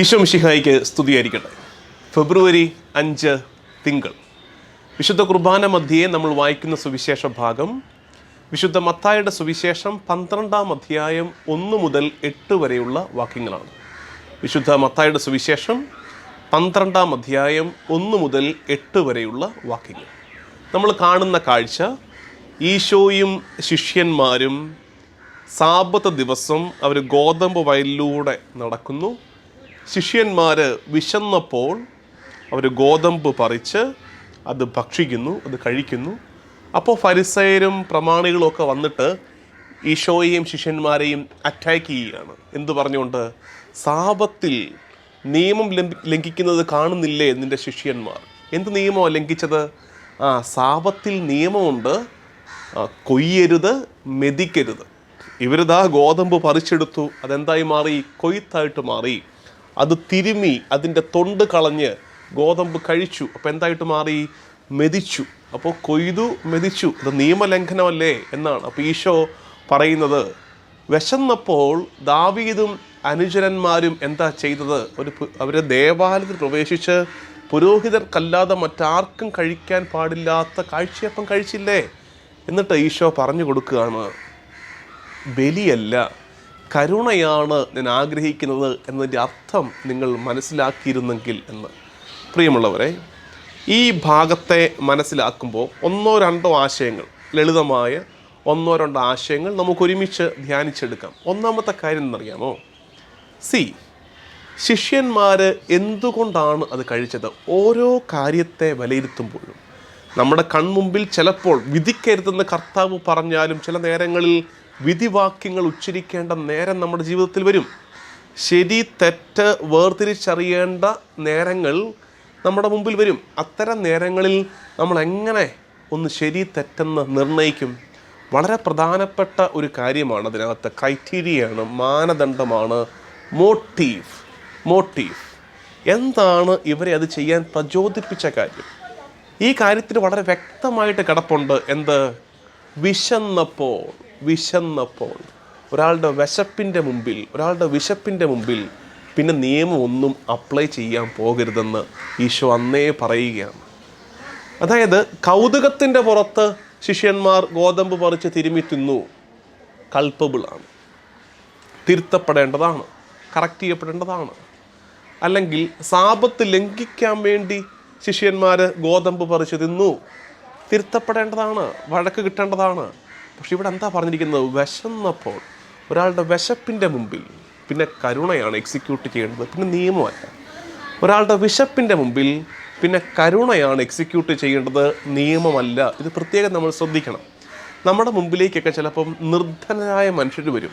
ഈശോ മിഷിഹായിക്ക് സ്തുതിയായിരിക്കട്ടെ. ഫെബ്രുവരി അഞ്ച് തിങ്കൾ. വിശുദ്ധ കുർബാന മധ്യേ നമ്മൾ വായിക്കുന്ന സുവിശേഷ ഭാഗം. വിശുദ്ധ മത്തായുടെ സുവിശേഷം പന്ത്രണ്ടാം അധ്യായം ഒന്ന് മുതൽ എട്ട് വരെയുള്ള വാക്യങ്ങളാണ്. വിശുദ്ധ മത്തായുടെ സുവിശേഷം പന്ത്രണ്ടാം അധ്യായം ഒന്ന് മുതൽ എട്ട് വരെയുള്ള വാക്യങ്ങൾ. നമ്മൾ കാണുന്ന കാഴ്ച ഈശോയും ശിഷ്യന്മാരും സാപത്ത ദിവസം അവർ ഗോതമ്പ് വയലിലൂടെ നടക്കുന്നു. ശിഷ്യന്മാർ വിശന്നപ്പോൾ അവർ ഗോതമ്പ് പറിച്ച് അത് ഭക്ഷിക്കുന്നു അത് കഴിക്കുന്നു. അപ്പോൾ ഫരിസയരും പ്രമാണികളും ഒക്കെ വന്നിട്ട് ഈശോയെയും ശിഷ്യന്മാരെയും അറ്റാക്ക് ചെയ്യുകയാണ്. എന്തു പറഞ്ഞുകൊണ്ട്? സാപത്തിൽ നിയമം ലംഘിക്കുന്നത് കാണുന്നില്ലേ നിന്റെ ശിഷ്യന്മാർ? എന്ത് നിയമമാണ് ലംഘിച്ചത്? ആ സാപത്തിൽ നിയമമുണ്ട് കൊയ്യരുത് മെതിക്കരുത്. ഇവരിതാ ഗോതമ്പ് പറിച്ചെടുത്തു. അതെന്തായി മാറി? കൊയ്ത്തായിട്ട് മാറി. അത് തിരുമി അതിന്റെ തൊണ്ട് കളഞ്ഞ് ഗോതമ്പ് കഴിച്ചു. അപ്പോൾ എന്തായിട്ട് മാറി? മെതിച്ചു. അപ്പോൾ കൊയ്തു മെതിച്ചു. ഇത് നിയമലംഘനമല്ലേ എന്നാണ്. അപ്പോൾ ഈശോ പറയുന്നത് വിശന്നപ്പോൾ ദാവീദും അനുചരന്മാരും എന്താ ചെയ്തത്? ഒരു അവരെ ദേവാലയത്തിൽ പ്രവേശിച്ച് പുരോഹിതർക്കല്ലാതെ മറ്റാർക്കും കഴിക്കാൻ പാടില്ലാത്ത കാഴ്ചയപ്പം കഴിച്ചില്ലേ? എന്നിട്ട് ഈശോ പറഞ്ഞു കൊടുക്കുകയാണ് ബലിയല്ല. കരുണയാണ് ഞാൻ ആഗ്രഹിക്കുന്നത് എന്നതിന്റെ അർത്ഥം നിങ്ങൾ മനസ്സിലാക്കിയിരുന്നെങ്കിൽ എന്ന്. പ്രിയമുള്ളവരെ ഈ ഭാഗത്തെ മനസ്സിലാക്കുമ്പോൾ ഒന്നോ രണ്ടോ ആശയങ്ങൾ ലളിതമായ ഒന്നോ രണ്ടോ ആശയങ്ങൾ നമുക്ക് ഒരുമിച്ച് ധ്യാനിച്ചെടുക്കാം. ഒന്നാമത്തെ കാര്യം എന്നറിയാമോ? സി ശിഷ്യന്മാർ എന്തുകൊണ്ടാണ് അത് കഴിച്ചത്? ഓരോ കാര്യത്തെ വിലയിരുത്തുമ്പോഴും. നമ്മുടെ കൺമുമ്പിൽ ചിലപ്പോൾ വിധിക്കരുതെന്ന് കർത്താവ് പറഞ്ഞാലും ചില നേരങ്ങളിൽ വിധിവാക്യങ്ങൾ ഉച്ചരിക്കേണ്ട നേരം നമ്മുടെ ജീവിതത്തിൽ വരും. ശരി തെറ്റ് വേർതിരിച്ചറിയേണ്ട നേരങ്ങൾ നമ്മുടെ മുമ്പിൽ വരും. അത്തരം നേരങ്ങളിൽ നമ്മൾ എങ്ങനെ ഒന്ന് ശരി തെറ്റെന്ന് നിർണയിക്കും? വളരെ പ്രധാനപ്പെട്ട ഒരു കാര്യമാണ് അതിനകത്ത്. ക്രൈറ്റീരിയയാണ് മാനദണ്ഡമാണ് മോട്ടീവ് മോട്ടീവ് എന്താണ് ഇവരെ അത് ചെയ്യാൻ പ്രചോദിപ്പിച്ച കാര്യം? ഈ കാര്യത്തിന് വളരെ വ്യക്തമായിട്ട് കിടപ്പുണ്ട്. എന്ത്? വിശന്നപ്പോൾ. വിശന്നപ്പോൾ. ഒരാളുടെ വിശപ്പിന്റെ മുമ്പിൽ ഒരാളുടെ വിശപ്പിന്റെ മുമ്പിൽ പിന്നെ നിയമം ഒന്നും അപ്ലൈ ചെയ്യാൻ പോകരുതെന്ന് ഈശോ അന്നേ പറയുകയാണ്. അതായത് കൗതുകത്തിന്റെ പുറത്ത് ശിഷ്യന്മാർ ഗോതമ്പ് പറിച്ച് തിരുമ്മി തിന്നു. കൾപ്പബിളാണ് തിരുത്തപ്പെടേണ്ടതാണ്. കറക്റ്റ് ചെയ്യപ്പെടേണ്ടതാണ്. അല്ലെങ്കിൽ സാപത്ത് ലംഘിക്കാൻ വേണ്ടി ശിഷ്യന്മാർ ഗോതമ്പ് പറിച്ച് തിന്നു. തിരുത്തപ്പെടേണ്ടതാണ്. വഴക്ക് കിട്ടേണ്ടതാണ്. പക്ഷെ ഇവിടെ എന്താ പറഞ്ഞിരിക്കുന്നത്? വിശന്നപ്പോൾ. ഒരാളുടെ വിശപ്പിന്റെ മുമ്പിൽ പിന്നെ കരുണയാണ് എക്സിക്യൂട്ട് ചെയ്യേണ്ടത് പിന്നെ നിയമമല്ല. ഒരാളുടെ വിശപ്പിന്റെ മുമ്പിൽ പിന്നെ കരുണയാണ് എക്സിക്യൂട്ട് ചെയ്യേണ്ടത് നിയമമല്ല. ഇത് പ്രത്യേകം നമ്മൾ ശ്രദ്ധിക്കണം. നമ്മുടെ മുമ്പിലേക്കൊക്കെ ചിലപ്പം നിർധനരായ മനുഷ്യർ വരും.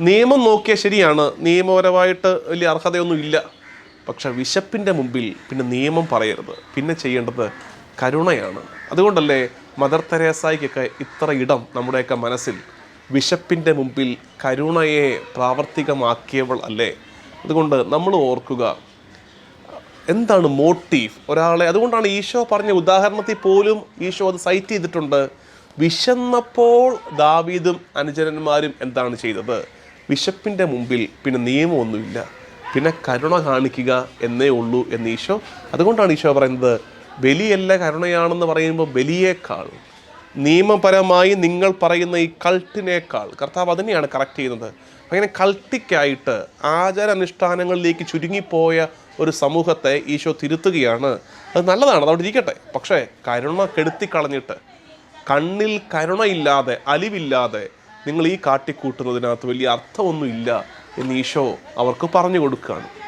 നിയമം നോക്കിയാൽ ശരിയാണ് നിയമപരമായിട്ട് വലിയ അർഹതയൊന്നും ഇല്ല. പക്ഷെ വിശപ്പിന്റെ മുമ്പിൽ പിന്നെ നിയമം പറയരുത്. പിന്നെ ചെയ്യേണ്ടത് കരുണയാണ്. അതുകൊണ്ടല്ലേ മദർ തെരേസായിക്കൊക്കെ ഇത്ര ഇടം നമ്മുടെയൊക്കെ മനസ്സിൽ വിശപ്പിന്റെ മുമ്പിൽ കരുണയെ പ്രാവർത്തികമാക്കിയവൾ അല്ലേ? അതുകൊണ്ട് നമ്മൾ ഓർക്കുക എന്താണ് മോട്ടീവ് ഒരാളെ അതുകൊണ്ടാണ് ഈശോ പറഞ്ഞ ഉദാഹരണത്തിൽ പോലും ഈശോ അത് സൈറ്റ് ചെയ്തിട്ടുണ്ട്. വിശന്നപ്പോൾ ദാവീദും അനുജനന്മാരും എന്താണ് ചെയ്തത്? വിശപ്പിന്റെ മുമ്പിൽ പിന്നെ നിയമമൊന്നുമില്ല. പിന്നെ കരുണ കാണിക്കുക എന്നേ ഉള്ളൂ എന്ന് ഈശോ അതുകൊണ്ടാണ് ഈശോ പറയുന്നത് ബലിയല്ല കരുണയാണെന്ന് പറയുമ്പോൾ ബലിയേക്കാൾ നിയമപരമായി നിങ്ങൾ പറയുന്ന ഈ കൾട്ടിനേക്കാൾ കർത്താവ് അതിനെയാണ് കറക്റ്റ് ചെയ്യുന്നത്. അങ്ങനെ കൾട്ടിക്കായിട്ട് ആചാരാനുഷ്ഠാനങ്ങളിലേക്ക് ചുരുങ്ങിപ്പോയ ഒരു സമൂഹത്തെ ഈശോ തിരുത്തുകയാണ്. അത് നല്ലതാണ് അതവിടെ ഇരിക്കട്ടെ. പക്ഷേ കരുണ കെടുത്തിക്കളഞ്ഞിട്ട് കണ്ണിൽ കരുണയില്ലാതെ അലിവില്ലാതെ നിങ്ങൾ ഈ കാട്ടിക്കൂട്ടുന്നതിനകത്ത് വലിയ അർത്ഥമൊന്നുമില്ല എന്ന് ഈശോ അവർക്ക് പറഞ്ഞു കൊടുക്കുകയാണ്.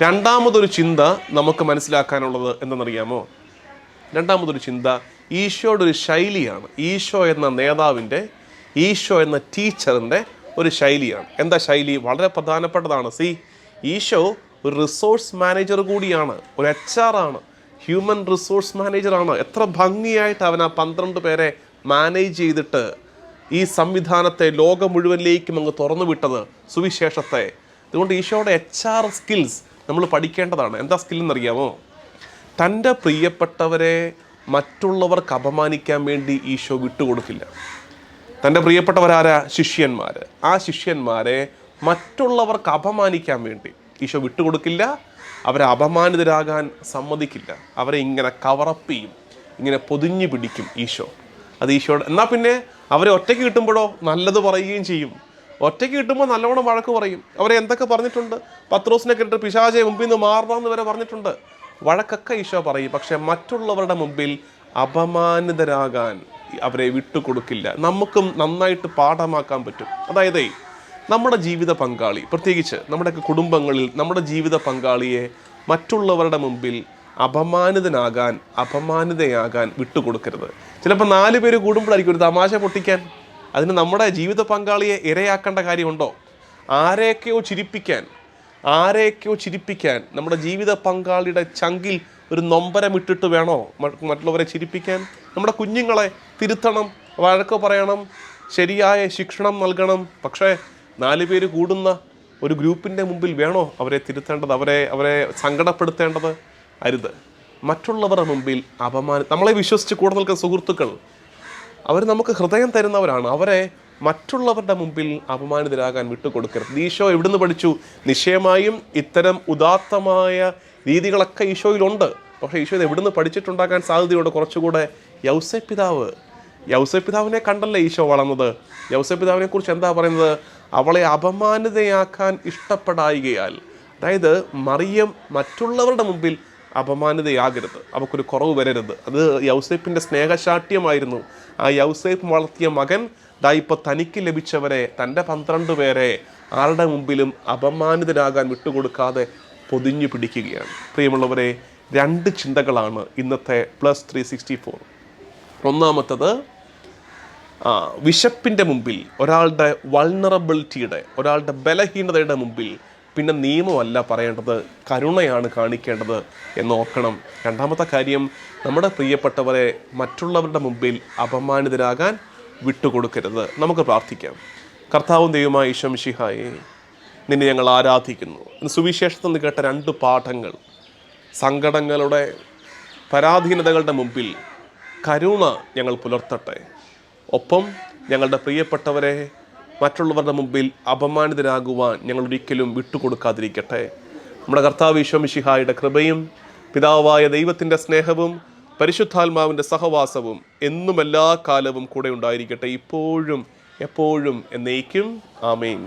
രണ്ടാമതൊരു ചിന്ത നമുക്ക് മനസ്സിലാക്കാനുള്ളത് എന്തെന്നറിയാമോ? രണ്ടാമതൊരു ചിന്ത ഈശോയുടെ ഒരു ശൈലിയാണ്. ഈശോ എന്ന നേതാവിന്റെ ഈശോ എന്ന ടീച്ചറിന്റെ ഒരു ശൈലിയാണ്. എന്താ ശൈലി? വളരെ പ്രധാനപ്പെട്ടതാണ്. സി ഈശോ ഒരു റിസോഴ്സ് മാനേജർ കൂടിയാണ്. ഒരു എച്ച് ആണ്. ഹ്യൂമൻ റിസോഴ്സ് മാനേജറാണ് എത്ര ഭംഗിയായിട്ട് അവൻ ആ പന്ത്രണ്ട് പേരെ മാനേജ് ചെയ്തിട്ട് ഈ സംവിധാനത്തെ ലോകം മുഴുവനിലേക്കും അങ്ങ് തുറന്നു വിട്ടത്. സുവിശേഷത്തെ. അതുകൊണ്ട് ഈശോയുടെ എച്ച് ആർ സ്കിൽസ് നമ്മൾ പഠിക്കേണ്ടതാണ്. എന്താ സ്കില്ലെന്നറിയാമോ തന്റെ പ്രിയപ്പെട്ടവരെ മറ്റുള്ളവർക്ക് അപമാനിക്കാൻ വേണ്ടി ഈശോ വിട്ടുകൊടുക്കില്ല തന്റെ പ്രിയപ്പെട്ടവരാരാ? ശിഷ്യന്മാർ ആ ശിഷ്യന്മാരെ മറ്റുള്ളവർക്ക് അപമാനിക്കാൻ വേണ്ടി ഈശോ വിട്ടുകൊടുക്കില്ല. അവരെ അപമാനിതരാകാൻ സമ്മതിക്കില്ല. അവരെ ഇങ്ങനെ കവറപ്പ് ചെയ്യും. ഇങ്ങനെ പൊതിഞ്ഞു പിടിക്കും ഈശോ അത് ഈശോയുടെ എന്നാൽ പിന്നെ അവരെ ഒറ്റയ്ക്ക് കിട്ടുമ്പോഴോ? നല്ലത് പറയുകയും ചെയ്യും. ഒറ്റയ്ക്ക് കിട്ടുമ്പോൾ നല്ലവണ്ണം വഴക്ക് പറയും. അവരെ എന്തൊക്കെ പറഞ്ഞിട്ടുണ്ട്? പത്രോസിനെ കിട്ടി പിശാചെ മുമ്പിൽ നിന്ന് മാറണമെന്ന് വരെ പറഞ്ഞിട്ടുണ്ട്. വഴക്കൊക്കെ ഈശോ പറയും. പക്ഷേ മറ്റുള്ളവരുടെ മുമ്പിൽ അപമാനിതരാകാൻ അവരെ വിട്ടുകൊടുക്കില്ല. നമുക്കും നന്നായിട്ട് പാഠമാക്കാൻ പറ്റും. അതായത് നമ്മുടെ ജീവിത പങ്കാളി പ്രത്യേകിച്ച് നമ്മുടെയൊക്കെ കുടുംബങ്ങളിൽ നമ്മുടെ ജീവിത പങ്കാളിയെ മറ്റുള്ളവരുടെ മുമ്പിൽ അപമാനിതനാകാൻ അപമാനിതയാകാൻ വിട്ടുകൊടുക്കരുത്. ചിലപ്പോൾ നാല് പേര് കൂടുമ്പോഴായിരിക്കും ഒരു തമാശ പൊട്ടിക്കാൻ. അതിന് നമ്മുടെ ജീവിത പങ്കാളിയെ ഇരയാക്കേണ്ട കാര്യമുണ്ടോ? ആരെയൊക്കെയോ ചിരിപ്പിക്കാൻ ആരെയൊക്കെയോ ചിരിപ്പിക്കാൻ നമ്മുടെ ജീവിത പങ്കാളിയുടെ ചങ്കിൽ ഒരു നൊമ്പരം ഇട്ടിട്ട് വേണോ? മറ്റുള്ളവരെ ചിരിപ്പിക്കാൻ? നമ്മുടെ കുഞ്ഞുങ്ങളെ തിരുത്തണം വഴക്ക് പറയണം ശരിയായ ശിക്ഷണം നൽകണം. പക്ഷേ നാല് പേര് കൂടുന്ന ഒരു ഗ്രൂപ്പിന്റെ മുമ്പിൽ വേണോ അവരെ തിരുത്തേണ്ടത് അവരെ അവരെ സങ്കടപ്പെടുത്തേണ്ടത്? അരുത്. മറ്റുള്ളവരുടെ മുമ്പിൽ അപമാനം നമ്മളെ വിശ്വസിച്ച് കൂടെ നിൽക്കുന്ന സുഹൃത്തുക്കൾ അവർ നമുക്ക് ഹൃദയം തരുന്നവരാണ്. അവരെ മറ്റുള്ളവരുടെ മുമ്പിൽ അപമാനിതരാകാൻ വിട്ടുകൊടുക്കരുത്. ഈശോ എവിടുന്ന് പഠിച്ചു? നിശ്ചയമായും ഇത്തരം ഉദാത്തമായ രീതികളൊക്കെ ഈശോയിലുണ്ട്. പക്ഷേ ഈശോ ഇത് എവിടുന്ന് പഠിച്ചിട്ടുണ്ടാക്കാൻ സാധ്യതയുണ്ട്? കുറച്ചുകൂടെ യൗസെ പിതാവ്. യൗസെ പിതാവിനെ കണ്ടല്ലേ ഈശോ വളർന്നത്? യൗസെ പിതാവിനെ കുറിച്ച് എന്താ പറയുന്നത്? അവളെ അപമാനിതയാക്കാൻ ഇഷ്ടപ്പെടായികയാൽ. അതായത് മറിയം മറ്റുള്ളവരുടെ മുമ്പിൽ അപമാനിതയാകരുത്. അവൾക്കൊരു കുറവ് വരരുത്. അത് യൗസേപ്പിന്റെ സ്നേഹശാഠ്യമായിരുന്നു. ആ യൗസേപ്പ് വളർത്തിയ മകൻ ദാ ഇപ്പോൾ തനിക്ക് ലഭിച്ചവരെ തന്റെ പന്ത്രണ്ട് പേരെ ആരുടെ മുമ്പിലും അപമാനിതരാകാൻ വിട്ടുകൊടുക്കാതെ പൊതിഞ്ഞു പിടിക്കുകയാണ്. പ്രിയമുള്ളവരെ രണ്ട് ചിന്തകളാണ് ഇന്നത്തെ പ്ലസ് ത്രീ സിക്സ്റ്റി ഫോർ. ഒന്നാമത്തത് വിശപ്പിന്റെ മുമ്പിൽ ഒരാളുടെ വൾണറബിലിറ്റിയുടെ ഒരാളുടെ ബലഹീനതയുടെ മുമ്പിൽ പിന്നെ നിയമമല്ല പറയേണ്ടത് കരുണയാണ് കാണിക്കേണ്ടത് എന്ന് ഓർക്കണം രണ്ടാമത്തെ കാര്യം നമ്മുടെ പ്രിയപ്പെട്ടവരെ മറ്റുള്ളവരുടെ മുമ്പിൽ അപമാനിതരാകാൻ വിട്ടുകൊടുക്കരുത്. നമുക്ക് പ്രാർത്ഥിക്കാം. കർത്താവും ദൈവമായ ഈശംഷിഹായെ നിന്നെ ഞങ്ങൾ ആരാധിക്കുന്നു. സുവിശേഷത്തിൽ നിന്ന് കേട്ട രണ്ട് പാഠങ്ങൾ സങ്കടങ്ങളുടെ പരാധീനതകളുടെ മുമ്പിൽ കരുണ ഞങ്ങൾ പുലർത്തട്ടെ. ഒപ്പം ഞങ്ങളുടെ പ്രിയപ്പെട്ടവരെ മറ്റുള്ളവരുടെ മുമ്പിൽ അപമാനിതരാകുവാൻ ഞങ്ങൾ ഒരിക്കലും വിട്ടുകൊടുക്കാതിരിക്കട്ടെ. നമ്മുടെ കർത്താവ് ഈശ്വമിഷിഹായുടെ കൃപയും പിതാവായ ദൈവത്തിന്റെ സ്നേഹവും പരിശുദ്ധാത്മാവിന്റെ സഹവാസവും എന്നും എല്ലാ കാലവും കൂടെ ഉണ്ടായിരിക്കട്ടെ. ഇപ്പോഴും എപ്പോഴും എന്നേക്കും. ആമേൻ.